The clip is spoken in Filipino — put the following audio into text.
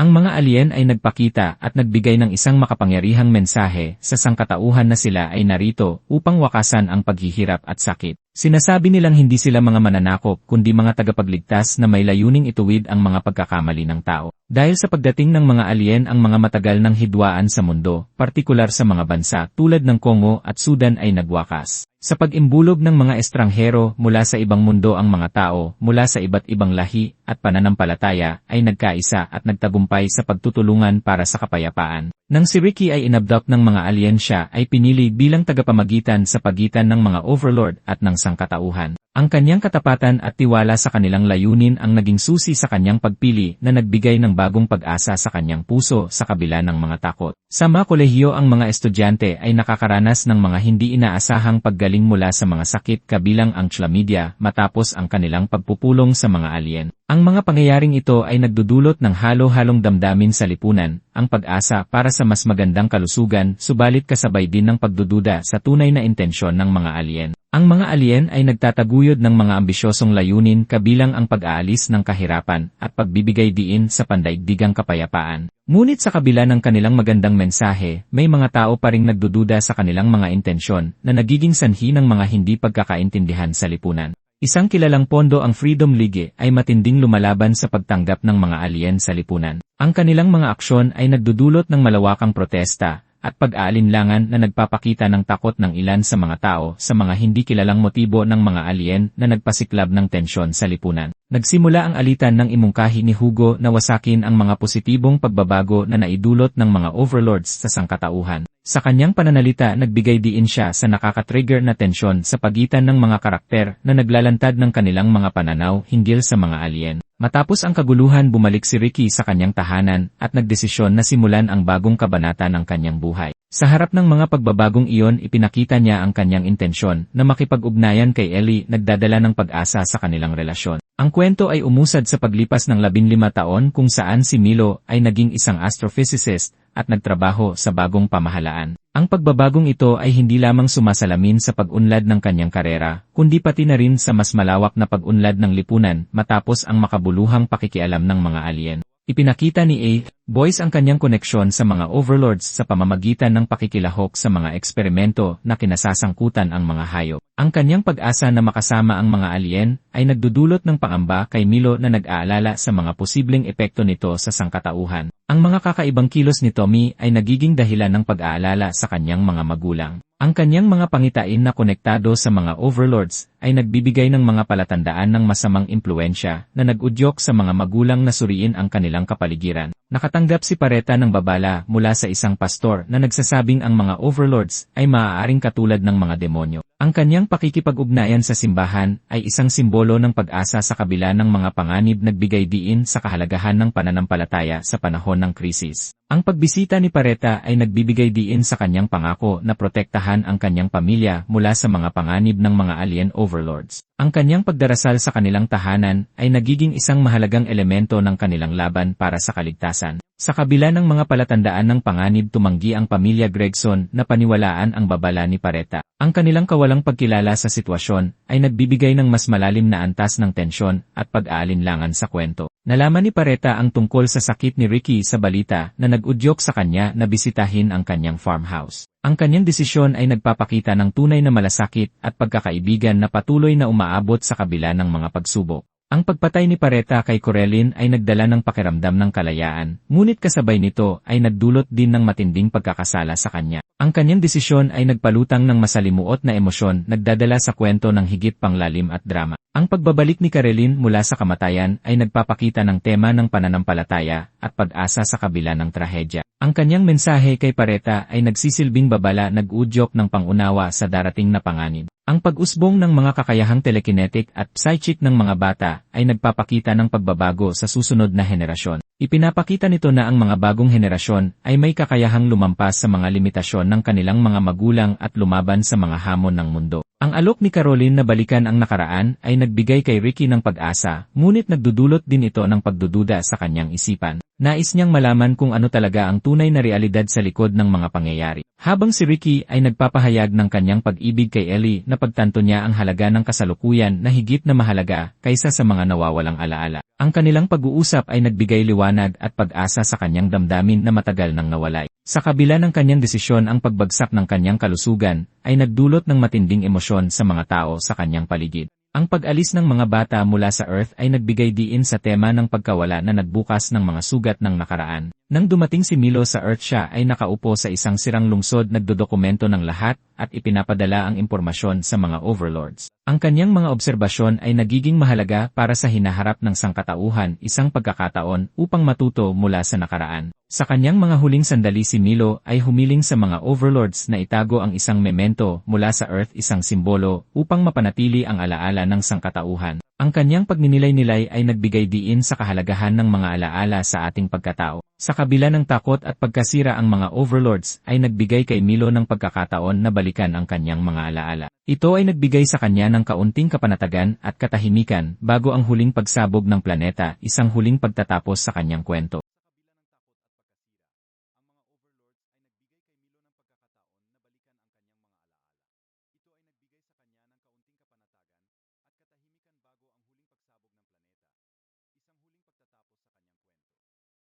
Ang mga alien ay nagpakita at nagbigay ng isang makapangyarihang mensahe sa sangkatauhan na sila ay narito upang wakasan ang paghihirap at sakit. Sinasabi nilang hindi sila mga mananakop kundi mga tagapagligtas na may layuning ituwid ang mga pagkakamali ng tao. Dahil sa pagdating ng mga alien ang mga matagal ng hidwaan sa mundo, partikular sa mga bansa tulad ng Congo at Sudan ay nagwakas. Sa pag-imbulog ng mga estranghero mula sa ibang mundo ang mga tao mula sa iba't ibang lahi at pananampalataya ay nagkaisa at nagtagumpay sa pagtutulungan para sa kapayapaan. Nang si Ricky ay inabduct ng mga alien siya ay pinili bilang tagapamagitan sa pagitan ng mga overlord at ng sangkatauhan. Ang kanyang katapatan at tiwala sa kanilang layunin ang naging susi sa kanyang pagpili na nagbigay ng bagong pag-asa sa kanyang puso sa kabila ng mga takot. Sa mga kolehiyo ang mga estudyante ay nakakaranas ng mga hindi inaasahang paggaling mula sa mga sakit kabilang ang chlamydia matapos ang kanilang pagpupulong sa mga alien. Ang mga pangyayaring ito ay nagdudulot ng halo-halong damdamin sa lipunan, ang pag-asa para sa mas magandang kalusugan, subalit kasabay din ng pagdududa sa tunay na intensyon ng mga alien. Ang mga alien ay nagtataguyod ng mga ambisyosong layunin kabilang ang pag-aalis ng kahirapan at pagbibigay diin sa pandaigdigang kapayapaan. Ngunit sa kabila ng kanilang magandang mensahe, may mga tao pa ring nagdududa sa kanilang mga intensyon na nagiging sanhi ng mga hindi pagkakaintindihan sa lipunan. Isang kilalang pondo ang Freedom League ay matinding lumalaban sa pagtanggap ng mga alien sa lipunan. Ang kanilang mga aksyon ay nagdudulot ng malawakang protesta at pag-aalinlangan na nagpapakita ng takot ng ilan sa mga tao sa mga hindi kilalang motibo ng mga alien na nagpasiklab ng tensyon sa lipunan. Nagsimula ang alitan ng imungkahi ni Hugo na wasakin ang mga positibong pagbabago na naidulot ng mga overlords sa sangkatauhan. Sa kanyang pananalita nagbigay diin siya sa nakaka-trigger na tensyon sa pagitan ng mga karakter na naglalantad ng kanilang mga pananaw hinggil sa mga alien. Matapos ang kaguluhan bumalik si Ricky sa kanyang tahanan at nagdesisyon na simulan ang bagong kabanata ng kanyang buhay. Sa harap ng mga pagbabagong iyon ipinakita niya ang kanyang intensyon na makipag-ugnayan kay Ellie nagdadala ng pag-asa sa kanilang relasyon. Ang kwento ay umusad sa paglipas ng 15 taon kung saan si Milo ay naging isang astrophysicist at nagtrabaho sa bagong pamahalaan. Ang pagbabagong ito ay hindi lamang sumasalamin sa pag-unlad ng kanyang karera, kundi pati na rin sa mas malawak na pag-unlad ng lipunan matapos ang makabuluhang pakikialam ng mga alien. Ipinakita ni A. Boyce ang kanyang koneksyon sa mga overlords sa pamamagitan ng pakikilahok sa mga eksperimento na kinasasangkutan ang mga hayop. Ang kanyang pag-asa na makasama ang mga alien ay nagdudulot ng pangamba kay Milo na nag-aalala sa mga posibleng epekto nito sa sangkatauhan. Ang mga kakaibang kilos ni Tommy ay nagiging dahilan ng pag-aalala sa kanyang mga magulang. Ang kanyang mga pangitain na konektado sa mga overlords ay nagbibigay ng mga palatandaan ng masamang impluensya na nag-udyok sa mga magulang na suriin ang kanilang kapaligiran. Nakatanggap si Pareta ng babala mula sa isang pastor na nagsasabing ang mga overlords ay maaaring katulad ng mga demonyo. Ang kanyang pakikipag-ugnayan sa simbahan ay isang simbolo ng pag-asa sa kabila ng mga panganib nagbigay diin sa kahalagahan ng pananampalataya sa panahon ng krisis. Ang pagbisita ni Pareta ay nagbibigay diin sa kanyang pangako na protektahan ang kanyang pamilya mula sa mga panganib ng mga alien overlords. Ang kanyang pagdarasal sa kanilang tahanan ay nagiging isang mahalagang elemento ng kanilang laban para sa kaligtasan. Sa kabila ng mga palatandaan ng panganib tumanggi ang pamilya Gregson na paniwalaan ang babala ni Pareta. Ang kanilang kawalang pagkilala sa sitwasyon ay nagbibigay ng mas malalim na antas ng tensyon at pag-aalinlangan sa kwento. Nalaman ni Pareta ang tungkol sa sakit ni Ricky sa balita na nag-udyok sa kanya na bisitahin ang kanyang farmhouse. Ang kanyang desisyon ay nagpapakita ng tunay na malasakit at pagkakaibigan na patuloy na umaabot sa kabila ng mga pagsubok. Ang pagpatay ni Pareta kay Corelin ay nagdala ng pakiramdam ng kalayaan, ngunit kasabay nito ay nagdulot din ng matinding pagkakasala sa kanya. Ang kanyang desisyon ay nagpalutang ng masalimuot na emosyon nagdadala sa kwento ng higit pang lalim at drama. Ang pagbabalik ni Karelin mula sa kamatayan ay nagpapakita ng tema ng pananampalataya at pag-asa sa kabila ng trahedya. Ang kanyang mensahe kay Pareta ay nagsisilbing babala nag-udyok ng pangunawa sa darating na panganib. Ang pag-usbong ng mga kakayahang telekinetic at psychic ng mga bata ay nagpapakita ng pagbabago sa susunod na henerasyon. Ipinapakita nito na ang mga bagong henerasyon ay may kakayahang lumampas sa mga limitasyon ng kanilang mga magulang at lumaban sa mga hamon ng mundo. Ang alok ni Caroline na balikan ang nakaraan ay nagbigay kay Ricky ng pag-asa, ngunit nagdudulot din ito ng pagdududa sa kanyang isipan. Nais niyang malaman kung ano talaga ang tunay na realidad sa likod ng mga pangyayari. Habang si Ricky ay nagpapahayag ng kanyang pag-ibig kay Ellie, napagtanto niya ang halaga ng kasalukuyan na higit na mahalaga kaysa sa mga nawawalang alaala. Ang kanilang pag-uusap ay nagbigay liwanag at pag-asa sa kanyang damdamin na matagal nang nawalay. Sa kabila ng kanyang desisyon ang pagbagsak ng kanyang kalusugan, ay nagdulot ng matinding emosyon sa mga tao sa kanyang paligid. Ang pag-alis ng mga bata mula sa Earth ay nagbigay diin sa tema ng pagkawala na nagbukas ng mga sugat ng nakaraan. Nang dumating si Milo sa Earth siya ay nakaupo sa isang sirang lungsod nagdodokumento ng lahat at ipinapadala ang impormasyon sa mga overlords. Ang kanyang mga obserbasyon ay nagiging mahalaga para sa hinaharap ng sangkatauhan isang pagkakataon upang matuto mula sa nakaraan. Sa kanyang mga huling sandali si Milo ay humiling sa mga overlords na itago ang isang memento mula sa Earth isang simbolo upang mapanatili ang alaala ng sangkatauhan. Ang kanyang pagninilay-nilay ay nagbigay diin sa kahalagahan ng mga alaala sa ating pagkatao. Sa kabila ng takot at pagkasira ang mga overlords ay nagbigay kay Milo ng pagkakataon na balikan ang kanyang mga alaala. Ito ay nagbigay sa kanya ng kaunting kapanatagan at katahimikan bago ang huling pagsabog ng planeta, isang huling pagtatapos sa kanyang kwento.